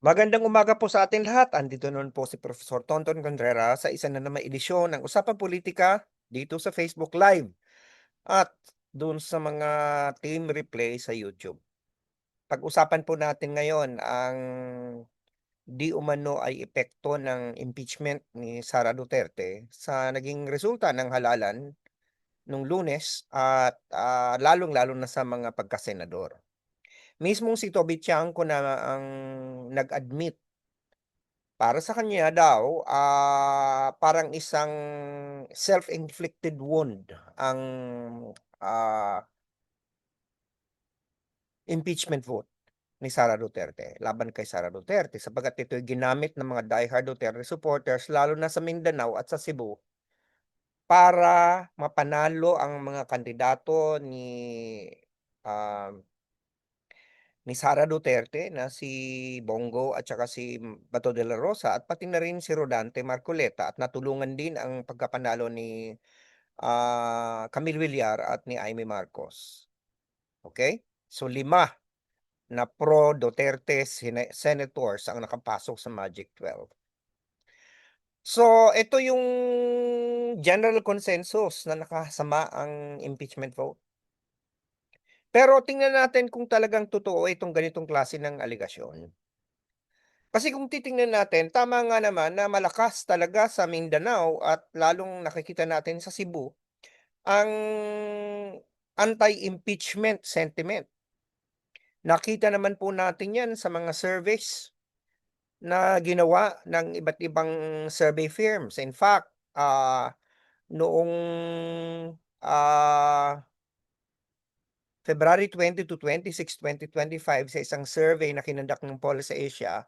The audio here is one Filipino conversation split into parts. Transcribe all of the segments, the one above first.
Magandang umaga po sa ating lahat. Andito naman po si Professor Tonton Contreras sa isa na namang edisyon ng Usapang Politika dito sa Facebook Live at doon sa mga team replay sa YouTube. Pag-usapan po natin ngayon ang di umano ay epekto ng impeachment ni Sara Duterte sa naging resulta ng halalan nung Lunes at ah, lalong-lalo na sa mga pagkasenador. Mismong si Toby Tiangco na ang nag-admit para sa kanya daw, ah, parang isang self-inflicted wound ang, ah impeachment vote ni Sara Duterte laban kay Sara Duterte. Sapagkat ito'y ginamit ng mga diehard Duterte supporters lalo na sa Mindanao at sa Cebu para mapanalo ang mga kandidato ni, um ni Sara Duterte na si Bongo at saka si Bato de la Rosa at pati na rin si Rodante Marcoleta at natulungan din ang pagkapanalo ni, ah, Camille Villar at ni Imee Marcos. Okey? So, 5 na pro Duterte senators ang nakapasok sa Magic 12. So, ito yung general consensus na nakasama ang impeachment vote. Pero tingnan natin kung talagang totoo itong ganitong klase ng alegasyon. Kasi kung titingnan natin, tama nga naman na malakas talaga sa Mindanao at lalong nakikita natin sa Cebu ang anti-impeachment sentiment. Nakita naman po natin 'yan sa mga surveys na ginawa ng iba't ibang survey firms. In fact, ah, noong, ah February 20 to 26, 2025 sa isang survey na kinondak ng Pulse Asia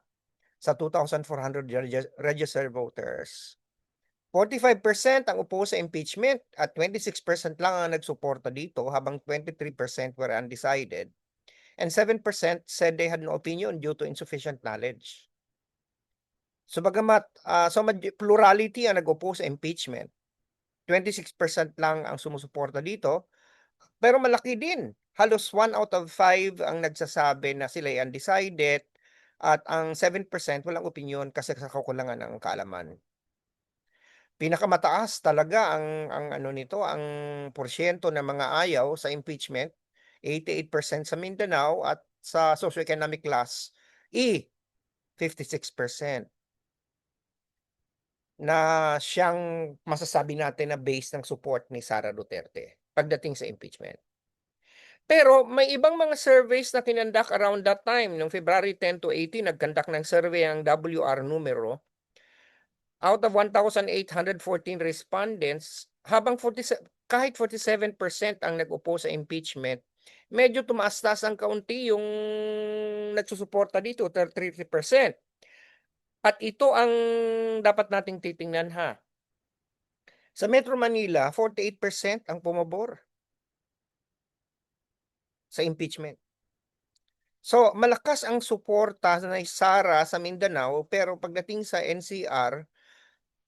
sa 2,400 regis registered voters. 45% ang upo sa impeachment at 26% lang ang nagsuporta dito habang 23% were undecided and 7% said they had no opinion due to insufficient knowledge. So bagamat, ah, so plurality ang nag-upo sa impeachment, 26% lang ang sumusuporta dito, pero malaki din. Halos 1 out of 5 ang nagsasabi na sila'y undecided at ang 7% walang opinyon kasi sa kakulangan ng kaalaman. Pinakamataas talaga ang ang ano nito, ang porsiyento ng mga ayaw sa impeachment, 88% sa Mindanao at sa socioeconomic class E, 56%. Na siyang masasabi natin na base ng support ni Sara Duterte pagdating sa impeachment. Pero may ibang mga surveys na kinonduct around that time, nung February 10 to 18 nag-conduct ng survey ang WR Numero. Out of 1,814 respondents, habang 47 kahit 47% ang nag-upo sa impeachment, medyo tumaas-taas ang kaunti yung nagsusuporta dito, 33%. At ito ang dapat nating titingnan ha. Sa Metro Manila, 48% ang pumabor. Sa impeachment. So, malakas ang suporta ni Sara sa Mindanao pero pagdating sa NCR,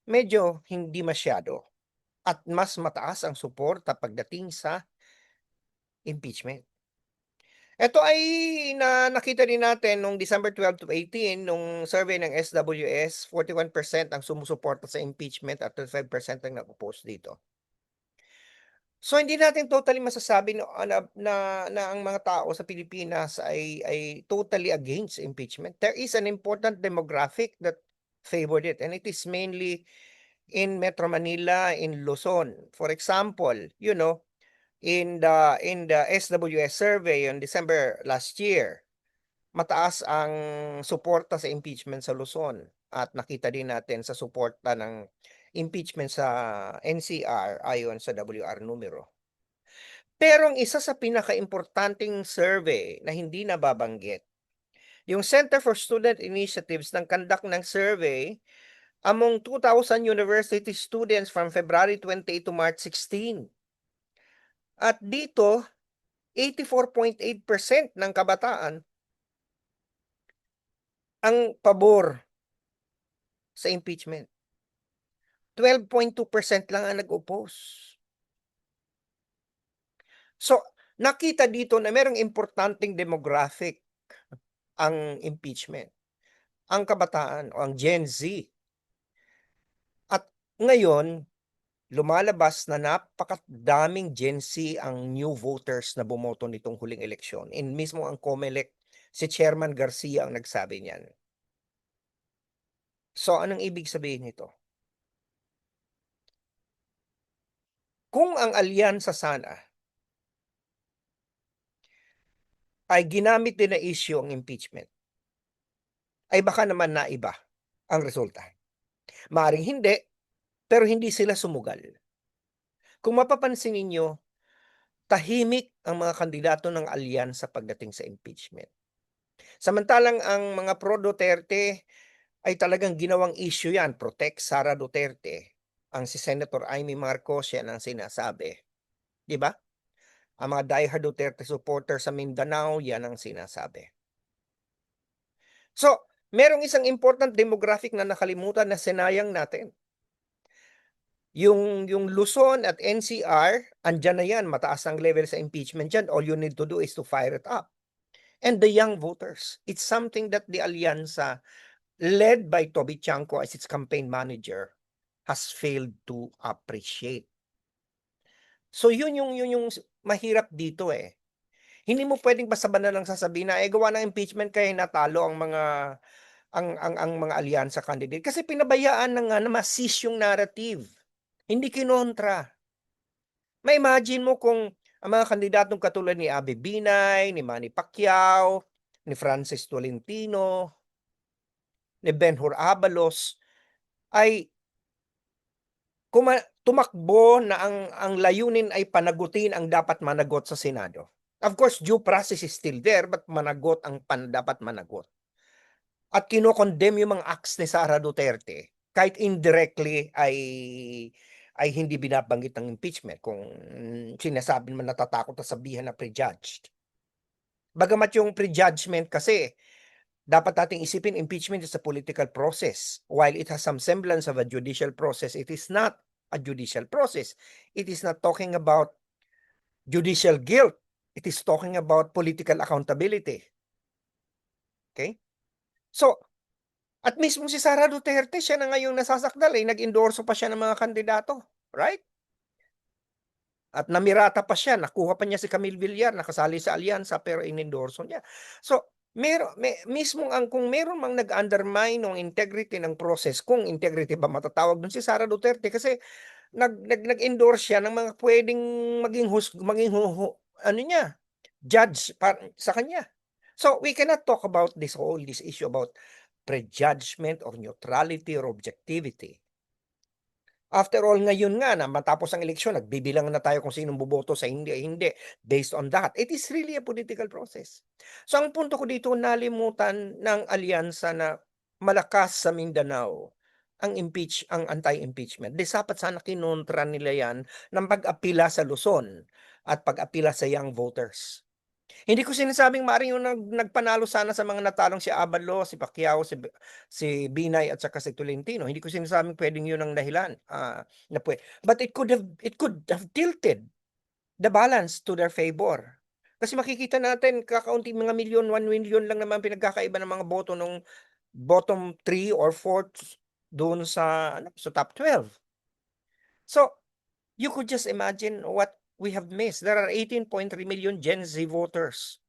medyo hindi masyado at mas mataas ang suporta pagdating sa impeachment. Ito ay na nakita din natin nung December 12 to 18 nung survey ng SWS, 41% ang sumusuporta sa impeachment at 35% ang nag-oppose dito. So, hindi natin totally masasabi na na na na ang mga tao sa Pilipinas ay ay totally against impeachment. There is an important demographic that favored it and it is mainly in Metro Manila, in Luzon. For example, you know, in the in the SWS survey on December last year, mataas ang suporta sa impeachment sa Luzon at nakita din natin sa suporta ng impeachment sa NCR ayon sa WR Numero. Pero ang isa sa pinakaimportanteng survey na hindi nababanggit, yung Center for Student Initiatives nag-conduct ng survey among 2,000 university students from February 28 to March 16. At dito, 84.8% ng kabataan ang pabor sa impeachment. 12.2% lang ang nag-oppose. So, nakita dito na merong importanteng demographic ang impeachment. ang kabataan o ang Gen Z. At ngayon, lumalabas na napakadaming Gen Z ang new voters na bumoto nitong huling eleksyon and mismo ang COMELEC, si Chairman Garcia ang nagsabi niyan. So, anong ibig sabihin nito? Kung ang alyansa sana ay ginamit din na issue ang impeachment, ay baka naman naiba ang resulta. Maring hindi, pero hindi sila sumugal. Kung mapapansin ninyo, tahimik ang mga kandidato ng alyansa pagdating sa impeachment. Samantalang ang mga pro Duterte ay talagang ginawang issue yan, protect Sara Duterte. Ang si Senator Amy Marcos yan ang sinasabi. Di ba? Ang mga diehard Duterte supporter sa Mindanao, yan ang sinasabi. So, merong isang important demographic na nakalimutan na sinayang natin. Yung, yung Luzon at NCR, andyan na yan, mataas ang level sa impeachment dyan. All you need to do is to fire it up. And the young voters, it's something that the Alyansa, led by Toby Chanko as its campaign manager, has failed to appreciate. So yun yung, yun yung mahirap dito eh. Hindi mo pwedeng basta na lang sasabihin na eh gawa ng impeachment kaya natalo ang mga ang ang ang mga alyansa candidate kasi pinabayaan na nga na ma-seize yung narrative. Hindi kinontra. Ma-imagine mo kung ang mga kandidatong katulad ni Abe Binay, ni Manny Pacquiao, ni Francis Tolentino, ni Benhur Abalos ay kuma tumakbo na ang ang layunin ay panagutin ang dapat managot sa Senado. Of course, due process is still there, but managot ang pan dapat managot. At kinokondem yung mga acts ni Sara Duterte, kahit indirectly ay ay hindi binabanggit ng impeachment kung sinasabi man natatakot na sabihan na prejudged. Bagamat yung prejudgment kasi dapat nating isipin impeachment is a political process. While it has some semblance of a judicial process, it is not a judicial process. It is not talking about judicial guilt. It is talking about political accountability. Okay? So, at mismo si Sara Duterte, siya na ngayong nasasakdal, eh, nag-endorso pa siya ng mga kandidato. Right? At namirata pa siya, nakuha pa niya si Camille Villar, nakasali sa alyansa, pero inendorso niya. So, Meron may mismong ang kung meron mang nag-undermine ng integrity ng process, kung integrity ba matatawag dun si Sara Duterte kasi nag nag nag-endorse siya ng mga pwedeng maging hus maging hu, hu, ano niya, judge pa, sa kanya. So we cannot talk about this whole this issue about prejudgment or neutrality or objectivity. After all, ngayon nga na matapos ang eleksyon, nagbibilang na tayo kung sinong boboto sa hindi, hindi. Based on that, it is really a political process. So ang punto ko dito, nalimutan ng alyansa na malakas sa Mindanao ang impeach ang anti-impeachment. Di sana kinontra nila yan ng pag-apila sa Luzon at pag-apila sa young voters. Hindi ko sinasabing maaaring yung nag nagpanalo sana sa mga natalong si Abalo, si Pacquiao, si si Binay at saka si Tolentino. Hindi ko sinasabing puwedeng yun ang dahilan, ah, na pwe but it could have it could have tilted the balance to their favor. Kasi makikita natin kakaunting mga milyon, 1 million lang naman pinagkakaiba ng mga boto nung bottom 3 or 4 doon sa ano, sa top 12. So, you could just imagine what we have missed. There are 18.3 million Gen Z voters.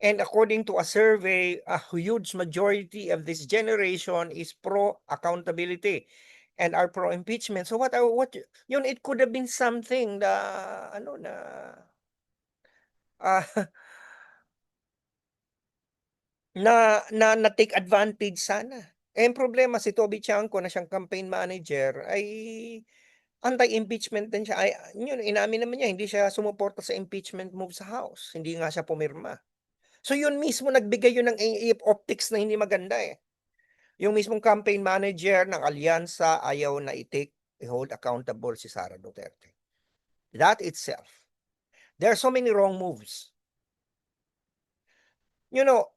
And according to a survey, a huge majority of this generation is pro accountability and are pro impeachment. So what what yun it could have been something na ano na uh, na na na take advantage sana. Eh, problema si Toby Chanko na siyang campaign manager ay Anti-impeachment din siya ay yun inamin naman niya hindi siya sumuporta sa impeachment move sa House, hindi nga siya pumirma. So yun mismo nagbigay yun ng optics na hindi maganda eh. Yung mismong campaign manager ng alyansa ayaw na i-take i-hold accountable si Sara Duterte. That itself. There are so many wrong moves. You know,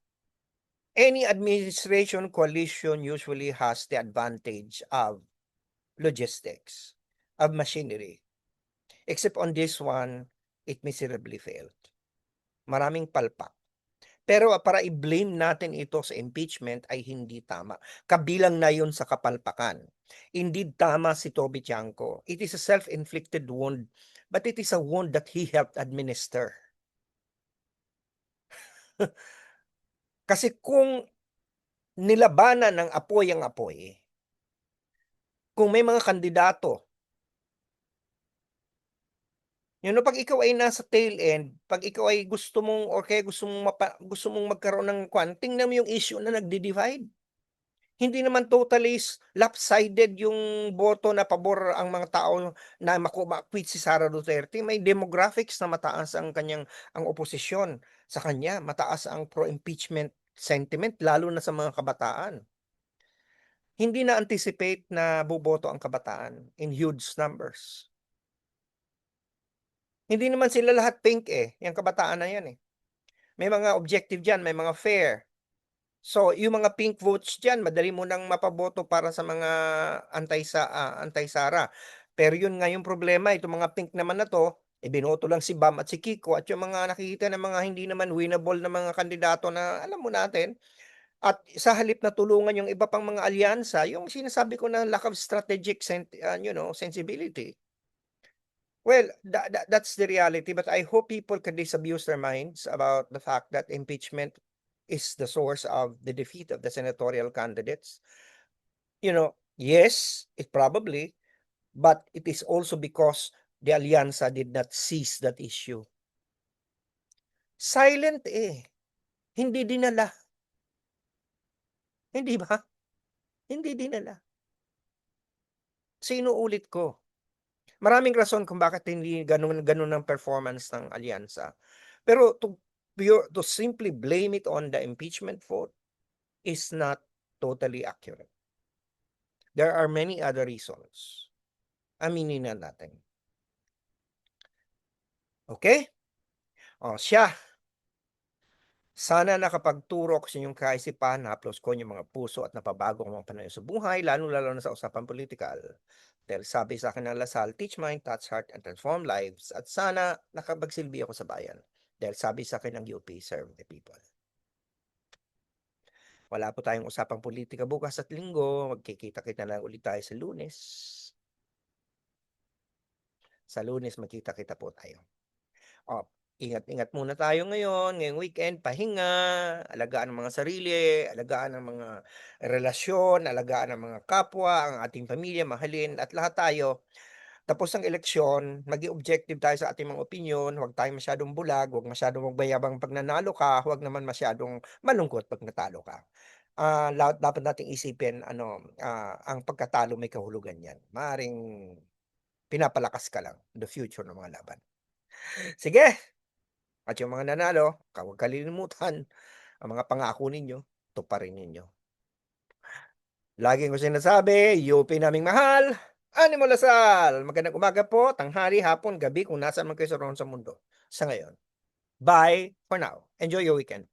any administration coalition usually has the advantage of logistics of machinery. Except on this one, it miserably failed. Maraming palpak. Pero para i-blame natin ito sa impeachment ay hindi tama. Kabilang na yun sa kapalpakan. Indeed, tama si Toby Tiangco. It is a self-inflicted wound, but it is a wound that he helped administer. Kasi kung nilabanan ng apoy ang apoy, kung may mga kandidato yun know, pag ikaw ay nasa tail end, pag ikaw ay gusto mong or kaya gusto mong mapa gusto mong magkaroon ng kwan, tingnan mo yung issue na nagdi-divide. Hindi naman totally lopsided yung boto na pabor ang mga tao na maku ma-acquit si Sara Duterte. May demographics na mataas ang kanyang ang oposisyon sa kanya, mataas ang pro-impeachment sentiment lalo na sa mga kabataan. Hindi na-anticipate na boboto ang kabataan in huge numbers. Hindi naman sila lahat pink, eh, yang kabataan na yan, eh. May mga objective diyan, may mga fair. So, yung mga pink votes diyan madali mo nang mapaboto para sa mga anti sa ah, anti-Sara. Pero yun nga yung problema, itong mga pink naman na 'to, eh, binoto lang si Bam at si Kiko at yung mga nakikita ng mga hindi naman winnable na mga kandidato na alam mo natin. At sa halip na tulungan yung iba pang mga alyansa, yung sinasabi ko na lack of strategic ah, you know, sensibility. Well, tha tha that's the reality, but I hope people can disabuse their minds about the fact that impeachment is the source of the defeat of the senatorial candidates. You know, yes, it probably, but it is also because the Alianza did not seize that issue. Silent, eh. Hindi dinala. Hindi ba? Hindi dinala. Sinuulit ko. Maraming rason kung bakit hindi gano'n gano'n ang performance ng alyansa. Pero to pure to simply blame it on the impeachment vote is not totally accurate. There are many other reasons. Aminin na natin. Okay? Oh, siya. Sana nakapagturo ako sa inyong kaisipan, nahaplos ko yung mga puso at napabago ang mga pananaw sa buhay, lalong-lalo na sa usapang politikal. Dahil sabi sa akin ng Lasal, teach mind, touch heart, and transform lives. At sana nakapagsilbi ako sa bayan. Dahil sabi sa akin ng UP, serve the people. Wala po tayong usapang politika bukas at linggo. Magkikita-kita na ulit tayo sa lunes. Sa lunes, magkita-kita po tayo. O, ingat-ingat muna tayo ngayon, ngayong weekend, pahinga, alagaan ang mga sarili, alagaan ang mga relasyon, alagaan ang mga kapwa, ang ating pamilya, mahalin, at lahat tayo. Tapos ang eleksyon, maging objective tayo sa ating mga opinyon, huwag tayo masyadong bulag, huwag masyadong magbayabang pag nanalo ka, huwag naman masyadong malungkot pag natalo ka. Lahat dapat nating isipin ano, ah, ang pagkatalo may kahulugan yan. Maaaring pinapalakas ka lang the future ng mga laban. Sige! At yung mga nanalo, huwag kalilimutan ang mga pangako ninyo, tuparin ninyo. Lagi ko sinasabi, UP naming mahal, Animo Lasal! Magandang umaga po, tanghali, hapon, gabi kung nasaan man kayo sa mundo sa ngayon. Bye for now. Enjoy your weekend.